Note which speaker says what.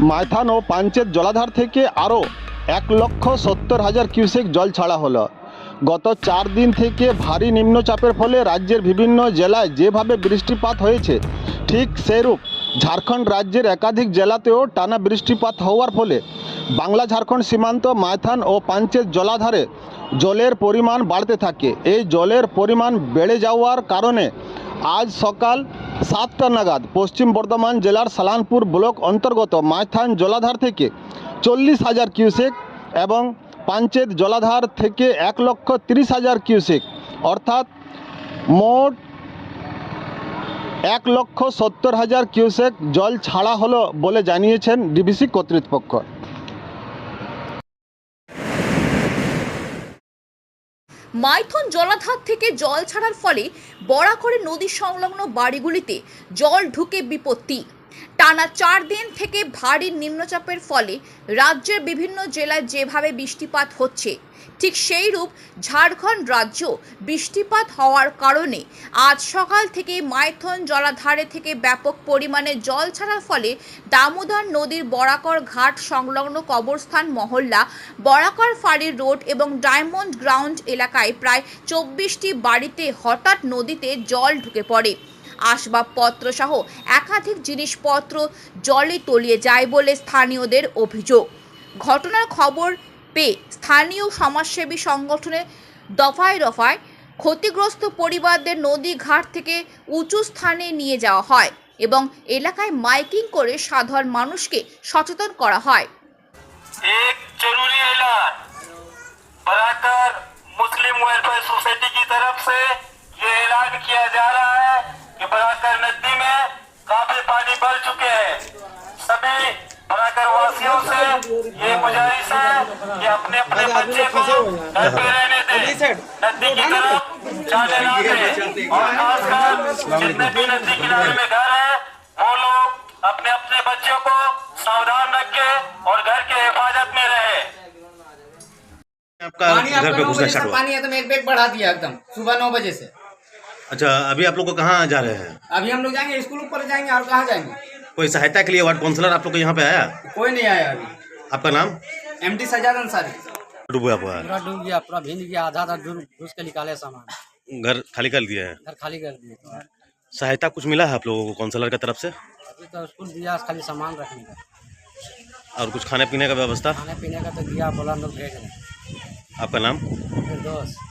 Speaker 1: মাইথান ও পাঞ্চেত জলাধার থেকে আরও এক লক্ষ সত্তর হাজার কিউসেক জল ছাড়া হলো। গত চার দিন থেকে ভারী নিম্নচাপের ফলে রাজ্যের বিভিন্ন জেলায় যেভাবে বৃষ্টিপাত হয়েছে, ঠিক সেরূপ ঝাড়খণ্ড রাজ্যের একাধিক জেলাতেও টানা বৃষ্টিপাত হওয়ার ফলে বাংলা, ঝাড়খণ্ড সীমান্ত, মাইথান ও পাঞ্চেত জলাধারে জলের পরিমাণ বাড়তে থাকে। এই জলের পরিমাণ বেড়ে যাওয়ার কারণে আজ সকাল সাতটা নাগাদ পশ্চিম বর্ধমান জেলার সালানপুর ব্লক অন্তর্গত মাইথান জলাধার থেকে চল্লিশ হাজার কিউসেক এবং পাঞ্চেত জলাধার থেকে এক লক্ষ তিরিশ হাজার কিউসেক, অর্থাৎ মোট এক লক্ষ সত্তর হাজার কিউসেক জল ছাড়া হলো বলে জানিয়েছেন ডিবিসি কর্তৃপক্ষ।
Speaker 2: মাইথন জলাধার থেকে জল ছাড়ার ফলে বরাকরে নদী সংলগ্ন বাড়িগুলিতে জল ঢুকে বিপত্তি। টানা চার দিন থেকে ভারী নিম্নচাপের ফলে রাজ্যের বিভিন্ন জেলায় যেভাবে বৃষ্টিপাত হচ্ছে, ঠিক সেই রূপ ঝাড়খণ্ড রাজ্য বৃষ্টিপাত হওয়ার কারণে আজ সকাল থেকে মাইথন জলাধারে থেকে ব্যাপক পরিমাণে জল ছাড়ার ফলে দামোদর নদীর বরাকর ঘাট সংলগ্ন কবরস্থান মহল্লা, বরাকর ফাঁড়ির রোড এবং ডায়মন্ড গ্রাউন্ড এলাকায় প্রায় চব্বিশটি বাড়িতে হঠাৎ নদীতে জল ঢুকে পড়ে। আসবাবপত্র সহ একাধিক জিনিসপত্র জলে তলিয়ে যায় বলে স্থানীয়দের অভিযোগ ঘটনার খবর পেয়ে স্থানীয় সমাজসেবী সংগঠনের দফায় দফায় ক্ষতিগ্রস্ত পরিবারদের নদী ঘাট থেকে উঁচু স্থানে নিয়ে যাওয়া হয় এবং এলাকায় মাইকিং করে সাধারণ মানুষকে সচেতন করা হয়
Speaker 3: एक जरूरी ऐलान बराकर मुस्लिम वेलफेयर सोसाइटी की तरफ से ये ऐलान किया जा रहा है कि बराकर नदी में काफ़ी पानी भर चुके हैं। सभी बराकर वासियों से ये गुजारिश है कि अपने अपने बच्चे को घर पे रहने दें। नदी की तरफ़ जाने ना दें। और खासकर जितने भी नदी किनारे में घर है वो लोग अपने अपने बच्चों को सावधान रखें और घर के हिफाजत में रहे।
Speaker 4: आपका
Speaker 5: पानी आपका नौ बजे से पानी है तो मैं एक बैग बढ़ा दिया एकदम सुबह नौ बजे से।
Speaker 4: अच्छा अभी आप लोग को कहाँ जा रहे हैं?
Speaker 5: अभी हम लोग जाएँगे स्कूल ऊपर जाएँगे और कहाँ जाएँगे?
Speaker 4: कोई सहायता के लिए वार्ड काउंसलर आप लोग को यहाँ पे आया?
Speaker 5: कोई नहीं आया अभी।
Speaker 4: आपका नाम?
Speaker 5: एम डी सजाद अंसारी
Speaker 4: डूबा हुआ
Speaker 6: पूरा डूब गया पूरा भीग गया आधा आधा घुस के निकाले सामान।
Speaker 4: घर खाली कर दिया है?
Speaker 6: घर खाली कर दिए
Speaker 4: सहायता कुछ मिला है आप लोगों को काउंसलर की तरफ़ से?
Speaker 6: अभी तो स्कूल दिया खाली सामान रखने का।
Speaker 4: और कुछ खाने पीने का व्यवस्था?
Speaker 6: खाने पीने का तो दिया बोला हम लोग भेज रहे
Speaker 4: आपका नाम?
Speaker 6: फिर दोस्त